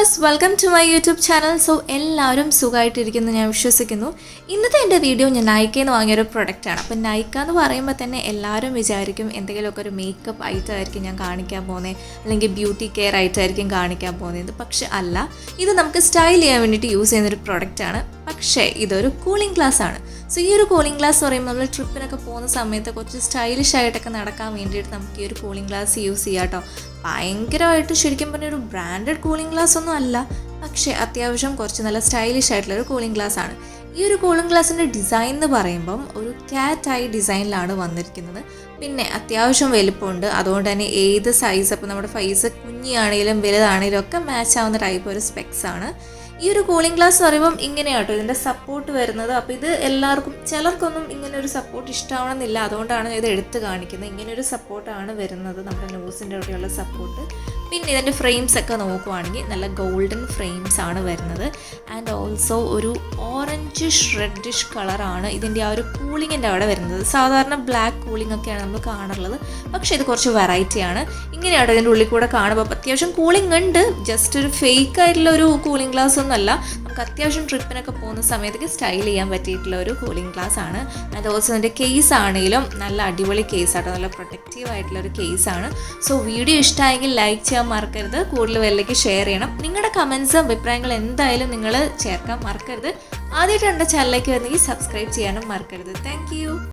Viewers welcome to my YouTube channel so എല്ലാവരും സുഖമായിട്ടിരിക്കുന്നു ഞാൻ വിശ്വസിക്കുന്നു. ഇന്നത്തെ എന്റെ വീഡിയോ ഞാൻ നൈക്കയിൽ വാങ്ങിയൊരു പ്രൊഡക്റ്റാണ് അപ്പം നൈക്ക എന്ന് പറയുമ്പോൾ തന്നെ എല്ലാവരും വിചാരിക്കും എന്തെങ്കിലുമൊക്കെ ഒരു മേക്കപ്പ് ഐറ്റം ആയിരിക്കും ഞാൻ കാണിക്കാൻ പോകുന്നത് അല്ലെങ്കിൽ ബ്യൂട്ടി കെയർ ആയിട്ടായിരിക്കും കാണിക്കാൻ പോകുന്നത് പക്ഷെ അല്ല. ഇത് നമുക്ക് സ്റ്റൈൽ ചെയ്യാൻ വേണ്ടിയിട്ട് യൂസ് ചെയ്യുന്നൊരു പ്രൊഡക്റ്റാണ് പക്ഷേ ഇതൊരു കൂളിംഗ് ഗ്ലാസ് ആണ്. സോ ഈ ഒരു കൂളിംഗ് ഗ്ലാസ് പറയുമ്പോൾ നമ്മൾ ട്രിപ്പിനൊക്കെ പോകുന്ന സമയത്ത് കുറച്ച് സ്റ്റൈലിഷ് ആയിട്ടൊക്കെ നടക്കാൻ വേണ്ടിയിട്ട് നമുക്ക് ഈ ഒരു കൂളിംഗ് ഗ്ലാസ് യൂസ് ചെയ്യാം കേട്ടോ ഭയങ്കരമായിട്ട് ശരിക്കും പറഞ്ഞ ഒരു ബ്രാൻഡഡ് കൂളിംഗ് ഗ്ലാസ് ഒന്നും അല്ല. പക്ഷേ അത്യാവശ്യം കുറച്ച് നല്ല സ്റ്റൈലിഷ് ആയിട്ടുള്ള ഒരു കൂളിംഗ് ഗ്ലാസ് ആണ്. ഈ ഒരു കൂളിംഗ് ഗ്ലാസിന്റെ ഡിസൈൻ എന്ന് പറയുമ്പം ഒരു ക്യാറ്റ് ഐ ഡിസൈനിലാണ് വന്നിരിക്കുന്നത്. പിന്നെ അത്യാവശ്യം വലുപ്പമുണ്ട്. അതുകൊണ്ട് തന്നെ ഏത് സൈസ് അപ്പോൾ നമ്മുടെ ഫൈസ് കുഞ്ഞിയാണെങ്കിലും വലുതാണെങ്കിലും ഒക്കെ മാച്ച് ആവുന്ന ടൈപ്പ് ഒരു സ്പെക്സ് ആണ്. ഈ ഒരു കൂളിംഗ് ഗ്ലാസ് പറയുമ്പം ഇങ്ങനെയാട്ടോ ഇതിന്റെ സപ്പോർട്ട് വരുന്നത്. അപ്പോൾ ഇത് എല്ലാവർക്കും ചിലർക്കൊന്നും ഇങ്ങനെ ഒരു സപ്പോർട്ട് ഇഷ്ടമാവണമെന്നില്ല അതുകൊണ്ടാണ് ഇത് എടുത്തു കാണിക്കുന്നത്. ഇങ്ങനെ ഒരു സപ്പോർട്ടാണ് വരുന്നത് നമ്മുടെ നോസിന്റെ അവിടെയുള്ള സപ്പോർട്ട് പിന്നെ ഇതിന്റെ ഫ്രെയിംസ് ഒക്കെ നോക്കുവാണെങ്കിൽ നല്ല ഗോൾഡൻ ഫ്രെയിംസ് ആണ് വരുന്നത്. ആൻഡ് ഓൾസോ ഒരു ഓറഞ്ച് റെഡിഷ് കളറാണ് ഇതിന്റെ ആ ഒരു കൂളിങ്ങിന്റെ അവിടെ വരുന്നത്. സാധാരണ ബ്ലാക്ക് കൂളിംഗ് ഒക്കെയാണ് നമ്മൾ കാണാറുള്ളത്. പക്ഷേ ഇത് കുറച്ച് വെറൈറ്റിയാണ് ഇങ്ങനെയാട്ടോ ഇതിന്റെ ഉള്ളിൽ കൂടെ കാണുമ്പോൾ അത്യാവശ്യം കൂളിംഗ് ഉണ്ട്. ജസ്റ്റ് ഒരു ഫേക്ക് ആയിട്ടുള്ള ഒരു കൂളിംഗ് ഗ്ലാസ് ഒന്നുമല്ല നമുക്ക് അത്യാവശ്യം ട്രിപ്പിനൊക്കെ പോകുന്ന സമയത്തേക്ക് സ്റ്റൈൽ ചെയ്യാൻ പറ്റിയിട്ടുള്ള ഒരു കൂളിംഗ് ഗ്ലാസ് ആണ്. ആൻഡ് ഓൾസോ ഇതിന്റെ കേസ് ആണെങ്കിലും നല്ല അടിപൊളി കേസ് ആട്ടോ. നല്ല പ്രൊട്ടക്റ്റീവ് ആയിട്ടുള്ള ഒരു കേസ് ആണ്. സോ വീഡിയോ ഇഷ്ടമായെങ്കിൽ ലൈക്ക് ചെയ്യാൻ മറക്കരുത്. കൂടുതൽ പേരിലേക്ക് ഷെയർ ചെയ്യണം. നിങ്ങളുടെ കമൻസും അഭിപ്രായങ്ങൾ എന്തായാലും നിങ്ങൾ ചേർക്കാൻ മറക്കരുത്. ആദ്യമായിട്ട് എന്റെ ചാനലിലേക്ക് വന്നെങ്കിൽ സബ്സ്ക്രൈബ് ചെയ്യാനും മറക്കരുത്. താങ്ക്